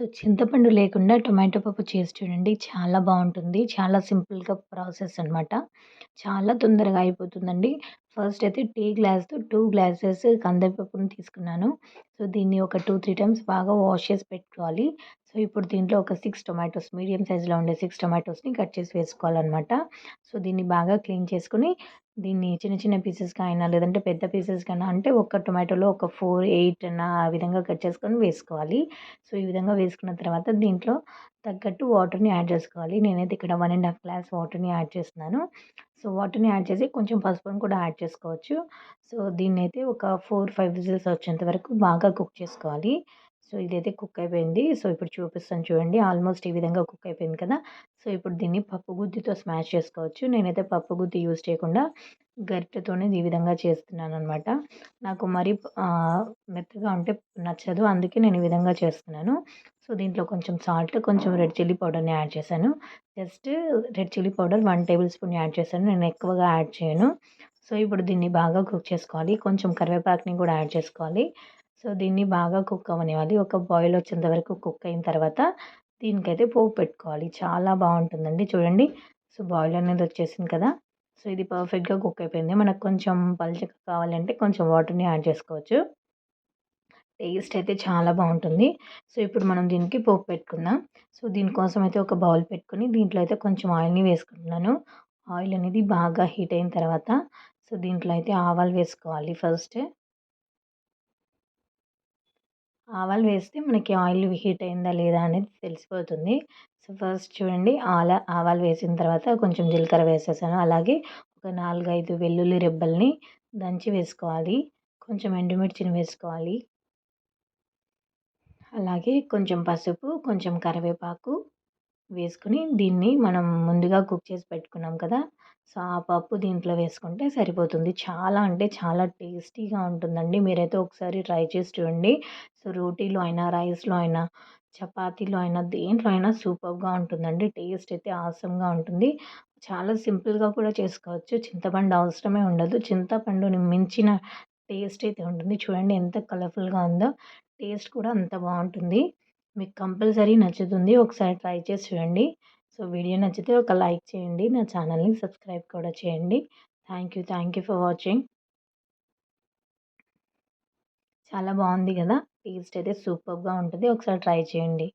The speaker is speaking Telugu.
So చింతపండు లేకుండా టొమాటో పప్పు చేసి చూడండి చాలా బాగుంటుంది. చాలా సింపుల్గా ప్రాసెస్ అనమాట చాలా తొందరగా అయిపోతుందండి. ఫస్ట్ అయితే టీ గ్లాస్తో టూ గ్లాసెస్ కందిపప్పును తీసుకున్నాను. సో దీన్ని ఒక టూ త్రీ టైమ్స్ బాగా వాష్ చేసి పెట్టుకోవాలి. సో ఇప్పుడు దీంట్లో ఒక సిక్స్ టొమాటోస్ మీడియం సైజులో ఉండే సిక్స్ టొమాటోస్ని కట్ చేసి వేసుకోవాలన్నమాట. సో దీన్ని బాగా క్లీన్ చేసుకుని దీన్ని చిన్న చిన్న పీసెస్గా అయినా లేదంటే పెద్ద పీసెస్గా అంటే ఒక టొమాటోలో ఒక ఫోర్ ఎయిట్ అన్న ఆ విధంగా కట్ చేసుకొని వేసుకోవాలి. సో ఈ విధంగా వేసుకున్న తర్వాత దీంట్లో తగ్గట్టు వాటర్ని యాడ్ చేసుకోవాలి. నేనైతే ఇక్కడ వన్ అండ్ హాఫ్ గ్లాస్ వాటర్ని యాడ్ చేస్తున్నాను. సో వాటర్ని యాడ్ చేసి కొంచెం పసుపుని కూడా యాడ్ చేసుకోవచ్చు. సో దీన్ని అయితే ఒక ఫోర్ ఫైవ్ విజిల్స్ వచ్చేంత వరకు బాగా కుక్ చేసుకోవాలి. సో ఇదైతే కుక్ అయిపోయింది. సో ఇప్పుడు చూపిస్తాను చూడండి. ఆల్మోస్ట్ ఈ విధంగా కుక్ అయిపోయింది కదా! సో ఇప్పుడు దీన్ని పప్పు గుత్తితో స్మాష్ చేసుకోవచ్చు. నేనైతే పప్పు గుత్తి యూజ్ చేయకుండా గరిటెతోనే ఈ విధంగా చేస్తున్నాను అనమాట నాకు మరీ మెత్తగా ఉంటే నచ్చదు. అందుకే నేను ఈ విధంగా చేస్తున్నాను. సో దీంట్లో కొంచెం సాల్ట్ కొంచెం రెడ్ చిల్లీ పౌడర్ని యాడ్ చేశాను. Just red chilli powder one tablespoon add చేశాను. నేను ఎక్కువగా యాడ్ చేయను. సో ఇప్పుడు దీన్ని బాగా కుక్ చేసుకోవాలి. కొంచెం కరివేపాకుని కూడా యాడ్ చేసుకోవాలి. సో దీన్ని బాగా కుక్ అవనివ్వాలి ఒక బాయిల్ వచ్చేంత వరకు కుక్ అయిన తర్వాత దీనికైతే పోపు పెట్టుకోవాలి. చాలా బాగుంటుందండి. చూడండి. సో బాయిల్ అనేది వచ్చేసింది కదా. సో ఇది పర్ఫెక్ట్గా కుక్ అయిపోయింది. మనకు కొంచెం పల్చగా కావాలంటే కొంచెం వాటర్ని యాడ్ చేసుకోవచ్చు. టేస్ట్ అయితే చాలా బాగుంటుంది. సో ఇప్పుడు మనం దీనికి పోపు పెట్టుకుందాం. సో దీనికోసం అయితే ఒక బౌల్ పెట్టుకుని దీంట్లో అయితే కొంచెం ఆయిల్ని వేసుకుంటున్నాను. ఆయిల్ అనేది బాగా హీట్ అయిన తర్వాత సో దీంట్లో అయితే ఆవాలు వేసుకోవాలి ఫస్ట్. ఆవాలు వేస్తే మనకి ఆయిల్ హీట్ అయిందా లేదా అనేది తెలిసిపోతుంది. సో ఫస్ట్ చూడండి ఆల ఆవాలు వేసిన తర్వాత కొంచెం జీలకర్ర వేసేసాను. అలాగే ఒక నాలుగైదు వెల్లుల్లి రెబ్బల్ని దంచి వేసుకోవాలి. కొంచెం ఎండుమిర్చిని వేసుకోవాలి. అలాగే కొంచెం పసుపు కొంచెం కరివేపాకు వేసుకుని దీన్ని మనం ముందుగా కుక్ చేసి పెట్టుకున్నాం కదా! సో ఆ పప్పు దీంట్లో వేసుకుంటే సరిపోతుంది. చాలా అంటే చాలా టేస్టీగా ఉంటుందండి. మీరైతే ఒకసారి ట్రై చేసి చూడండి. సో రోటీలో అయినా రైస్లో అయినా చపాతీలో అయినా దేంట్లో అయినా సూపర్గా ఉంటుందండి. టేస్ట్ అయితే ఆసంగా ఉంటుంది. చాలా సింపుల్గా కూడా చేసుకోవచ్చు. చింతపండు అవసరమే ఉండదు. చింతపండుని మించిన టేస్ట్ అయితే ఉంటుంది. చూడండి ఎంత కలర్ఫుల్గా ఉందో. టేస్ట్ కూడా అంత బాగుంటుంది. మీకు కంపల్సరీ నచ్చుతుంది ఒకసారి ట్రై చేసి చూడండి. సో వీడియో నచ్చితే ఒక లైక్ చేయండి నా ఛానల్ని సబ్స్క్రైబ్ కూడా చేయండి. Thank you thank you for watching. చాలా బాగుంది కదా టేస్ట్ అయితే సూపర్గా ఉంటుంది ఒకసారి ట్రై చేయండి.